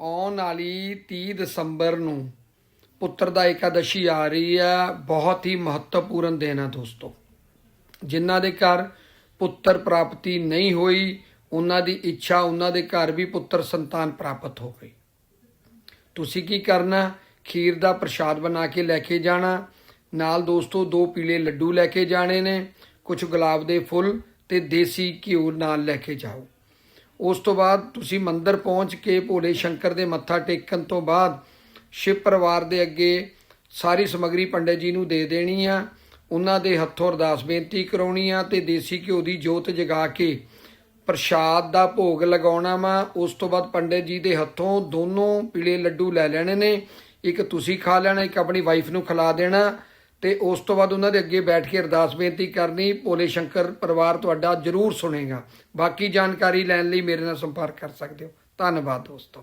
ਆਉਣ ਵਾਲੀ 30 ਦਸੰਬਰ ਨੂੰ ਪੁੱਤਰ ਦਾ ਇਕਾਦਸ਼ੀ ਆ ਰਹੀ ਹੈ। ਬਹੁਤ ਹੀ ਮਹੱਤਵਪੂਰਨ ਦਿਨ ਹੈ ਦੋਸਤੋ। ਜਿਨ੍ਹਾਂ ਦੇ ਘਰ ਪੁੱਤਰ ਪ੍ਰਾਪਤੀ ਨਹੀਂ ਹੋਈ, ਉਹਨਾਂ ਦੀ ਇੱਛਾ, ਉਹਨਾਂ ਦੇ ਘਰ ਵੀ ਪੁੱਤਰ ਸੰਤਾਨ ਪ੍ਰਾਪਤ ਹੋ ਗਈ ਤੁਸੀਂ ਕੀ ਕਰਨਾ? ਖੀਰ ਦਾ ਪ੍ਰਸ਼ਾਦ ਬਣਾ ਕੇ ਲੈ ਕੇ ਜਾਣਾ। ਨਾਲ ਦੋਸਤੋ, ਦੋ ਪੀਲੇ ਲੱਡੂ ਲੈ ਕੇ ਜਾਣੇ ਨੇ ਕੁਝ ਗੁਲਾਬ ਦੇ ਫੁੱਲ ਤੇ ਦੇਸੀ ਘਿਓ ਨਾਲ ਲੈ ਕੇ ਜਾਓ। ਉਸ ਤੋਂ ਬਾਅਦ ਤੁਸੀਂ ਮੰਦਿਰ ਪਹੁੰਚ ਕੇ ਭੋਲੇ ਸ਼ੰਕਰ ਦੇ ਮੱਥਾ ਟੇਕਣ ਤੋਂ ਬਾਅਦ ਸ਼ਿਵ ਪਰਿਵਾਰ ਦੇ ਅੱਗੇ ਸਾਰੀ ਸਮੱਗਰੀ ਪੰਡਿਤ ਜੀ ਨੂੰ ਦੇ ਦੇਣੀ ਆ। ਉਹਨਾਂ ਦੇ ਹੱਥੋਂ ਅਰਦਾਸ ਬੇਨਤੀ ਕਰਾਉਣੀ ਆ ਤੇ ਦੇਸੀ ਘਿਓ ਦੀ ਜੋਤ ਜਗਾ ਕੇ ਪ੍ਰਸ਼ਾਦ ਦਾ ਭੋਗ ਲਗਾਉਣਾ ਵਾ। ਉਸ ਤੋਂ ਬਾਅਦ ਪੰਡਿਤ ਜੀ ਦੇ ਹੱਥੋਂ ਦੋਨੋਂ ਪੀਲੇ ਲੱਡੂ ਲੈ ਲੈਣੇ ਨੇ। ਇੱਕ ਤੁਸੀਂ ਖਾ ਲੈਣਾ, ਇੱਕ ਆਪਣੀ ਵਾਈਫ ਨੂੰ ਖਿਲਾ ਦੇਣਾ। ਤੇ ਉਸ ਤੋਂ ਬਾਅਦ ਉਹਨਾਂ ਦੇ ਅੱਗੇ ਬੈਠ ਕੇ ਅਰਦਾਸ ਬੇਨਤੀ ਕਰਨੀ, ਭੋਲੇ ਸ਼ੰਕਰ ਪਰਿਵਾਰ ਤੁਹਾਡਾ ਜ਼ਰੂਰ ਸੁਣੇਗਾ। ਬਾਕੀ ਜਾਣਕਾਰੀ ਲੈਣ ਲਈ ਮੇਰੇ ਨਾਲ ਸੰਪਰਕ ਕਰ ਸਕਦੇ ਹੋ। ਧੰਨਵਾਦ ਦੋਸਤੋ।